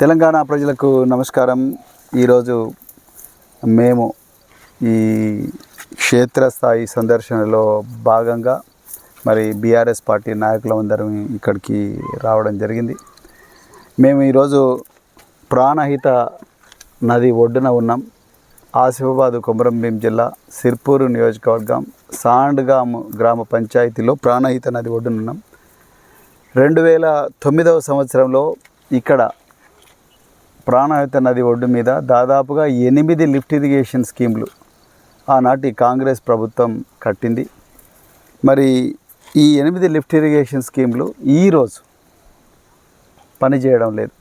తెలంగాణ ప్రజలకు నమస్కారం. ఈరోజు మేము ఈ క్షేత్రస్థాయి సందర్శనలో భాగంగా మరి బీఆర్ఎస్ పార్టీ నాయకులందరం ఇక్కడికి రావడం జరిగింది. మేము ఈరోజు ప్రాణహిత నది ఒడ్డున ఉన్నాం. ఆసిఫాబాద్ కొమరంభీం జిల్లా సిర్పూరు నియోజకవర్గం సాండ్గామ్ గ్రామ పంచాయతీలో ప్రాణహిత నది ఒడ్డున ఉన్నాం. రెండు వేల తొమ్మిదవ సంవత్సరంలో ఇక్కడ ప్రాణహిత నది ఒడ్డు మీద దాదాపుగా ఎనిమిది లిఫ్ట్ ఇరిగేషన్ స్కీమ్లు ఆనాటి కాంగ్రెస్ ప్రభుత్వం కట్టింది. మరి ఈ ఎనిమిది లిఫ్ట్ ఇరిగేషన్ స్కీమ్లు ఈరోజు పనిచేయడం లేదు.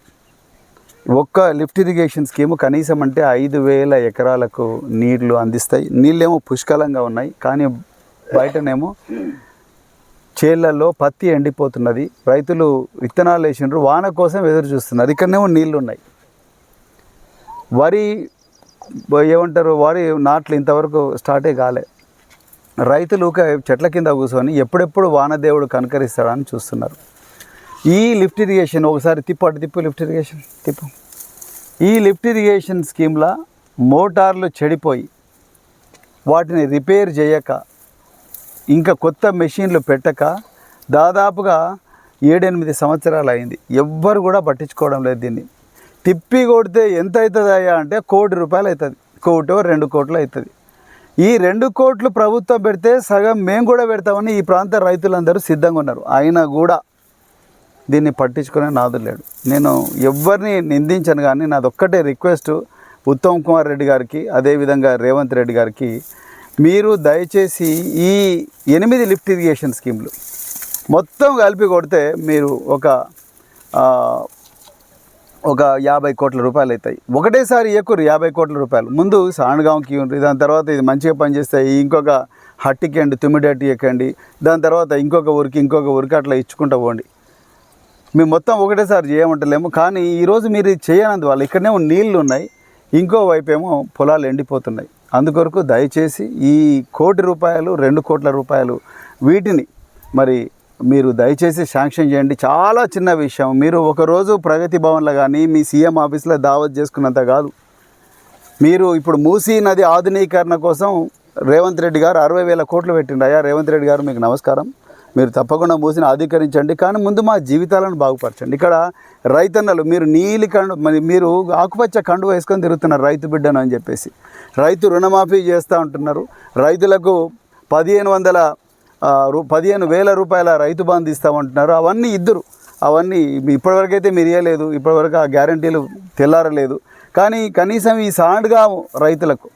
ఒక్క లిఫ్ట్ ఇరిగేషన్ స్కీము కనీసం అంటే ఐదు వేల ఎకరాలకు నీళ్ళు అందిస్తాయి. నీళ్ళేమో పుష్కలంగా ఉన్నాయి కానీ బయటనేమో చేళ్ళలో పత్తి ఎండిపోతున్నది. రైతులు విత్తనాలు వేసిండ్రు వాన కోసం ఎదురు చూస్తున్నారు ఇక్కడనేమో నీళ్ళు ఉన్నాయి వరి ఏమంటారు వరి నాట్లు ఇంతవరకు స్టార్టే కాలే. రైతులు చెట్ల కింద కూర్చొని ఎప్పుడెప్పుడు వానదేవుడు కనకరిస్తాడని చూస్తున్నారు. ఈ లిఫ్ట్ ఇరిగేషన్ ఒకసారి తిప్పు అటు తిప్పు లిఫ్ట్ ఇరిగేషన్ తిప్పు. ఈ లిఫ్ట్ ఇరిగేషన్ స్కీమ్లో మోటార్లు చెడిపోయి వాటిని రిపేర్ చేయక ఇంకా కొత్త మెషిన్లు పెట్టక దాదాపుగా ఏడెనిమిది సంవత్సరాలు అయింది. ఎవ్వరు కూడా పట్టించుకోవడం లేదు దీన్ని. తిప్పి కొడితే ఎంత అవుతుంది అయ్యా అంటే కోటి రూపాయలు అవుతుంది. కోటో రెండు కోట్లు అవుతుంది. ఈ రెండు కోట్లు ప్రభుత్వం పెడితే సగం మేము కూడా పెడతామని ఈ ప్రాంత రైతులందరూ సిద్ధంగా ఉన్నారు. అయినా కూడా దీన్ని పట్టించుకునే నాదు లేడు. నేను ఎవరిని నిందించను కానీ నాది ఒక్కటే రిక్వెస్ట్ ఉత్తమ్ కుమార్ రెడ్డి గారికి అదేవిధంగా రేవంత్ రెడ్డి గారికి. మీరు దయచేసి ఈ ఎనిమిది లిఫ్ట్ ఇరిగేషన్ స్కీమ్లు మొత్తం కలిపి కొడితే మీరు ఒక ఒక యాభై కోట్ల రూపాయలు అవుతాయి. ఒకటేసారి ఎక్కువ యాభై కోట్ల రూపాయలు. ముందు సాణగాంకి ఉంటుంది దాని తర్వాత ఇది మంచిగా పనిచేస్తాయి. ఇంకొక హట్టికి అండి తుమ్మిడట్టి ఎక్కండి. దాని తర్వాత ఇంకొక ఊరికి ఇంకొక ఊరికి అట్లా ఇచ్చుకుంటూ పోండి. మేము మొత్తం ఒకటేసారి చేయమంటలేము. కానీ ఈరోజు మీరు ఇది వాళ్ళు ఇక్కడనేమో నీళ్ళు ఉన్నాయి. ఇంకో వైపు ఏమో పొలాలు ఎండిపోతున్నాయి. అందుకొరకు దయచేసి ఈ కోటి రూపాయలు రెండు కోట్ల రూపాయలు వీటిని మరి మీరు దయచేసి శాంక్షన్ చేయండి. చాలా చిన్న విషయం. మీరు ఒకరోజు ప్రగతి భవన్లో కానీ మీ సీఎం ఆఫీస్లో దావత్ చేసుకున్నంత కాదు. మీరు ఇప్పుడు మూసీ నది ఆధునీకరణ కోసం రేవంత్ రెడ్డి గారు అరవై వేల కోట్లు పెట్టిండు. అయ్యా రేవంత్ రెడ్డి గారు మీకు నమస్కారం. మీరు తప్పకుండా మూసిని అధికరించండి కానీ ముందు మా జీవితాలను బాగుపరచండి. ఇక్కడ రైతన్నలు మీరు నీలి కండు మరి మీరు ఆకుపచ్చ కండు వేసుకొని తిరుగుతున్నారు రైతు బిడ్డను అని చెప్పేసి. రైతు రుణమాఫీ చేస్తూ ఉంటున్నారు. రైతులకు పదిహేను వందల పదిహేను వేల రూపాయల రైతు బంధు ఇస్తామంటున్నారు. అవన్నీ ఇద్దరు. అవన్నీ ఇప్పటివరకు అయితే మీరు ఇవ్వలేదు ఇప్పటివరకు ఆ గ్యారంటీలు తెల్లారలేదు. కానీ కనీసం ఈ సాండ్గా రైతులకు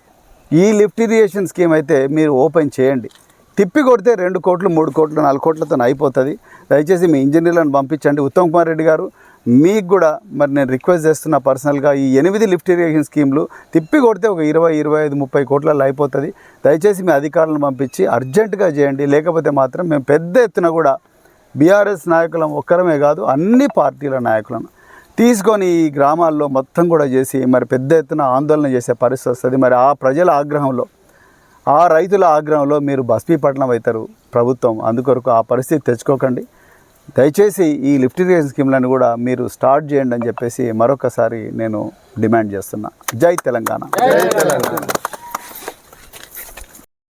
ఈ లిఫ్ట్ ఇరిగేషన్ స్కీమ్ అయితే మీరు ఓపెన్ చేయండి. తిప్పి కొడితే రెండు కోట్లు మూడు కోట్లు నాలుగు కోట్లతో అయిపోతుంది. దయచేసి మీ ఇంజనీర్లను పంపించండి. ఉత్తమ్ కుమార్ రెడ్డి గారు మీకు కూడా మరి నేను రిక్వెస్ట్ చేస్తున్నా పర్సనల్గా ఈ ఎనిమిది లిఫ్ట్ ఇరిగేషన్ స్కీమ్లు తిప్పి కొడితే ఒక ఇరవై ఇరవై ఐదు ముప్పై కోట్లలో అయిపోతుంది. దయచేసి మీ అధికారులను పంపించి అర్జెంటుగా చేయండి. లేకపోతే మాత్రం మేము పెద్ద ఎత్తున కూడా బీఆర్ఎస్ నాయకులం ఒక్కరమే కాదు అన్ని పార్టీల నాయకులను తీసుకొని ఈ గ్రామాల్లో మొత్తం కూడా చేసి మరి పెద్ద ఎత్తున ఆందోళన చేసే పరిస్థితి వస్తుంది. మరి ఆ ప్రజల ఆగ్రహంలో ఆ రైతుల ఆగ్రహంలో మీరు బస్పీపట్నం అవుతారు ప్రభుత్వం. అందుకొరకు ఆ పరిస్థితి తెచ్చుకోకండి. దయచేసి ఈ లిఫ్ట్ ఇరిగేషన్ స్కీమ్లను కూడా మీరు స్టార్ట్ చేయండి అని చెప్పేసి మరొకసారి నేను డిమాండ్ చేస్తున్నా. జై తెలంగాణ.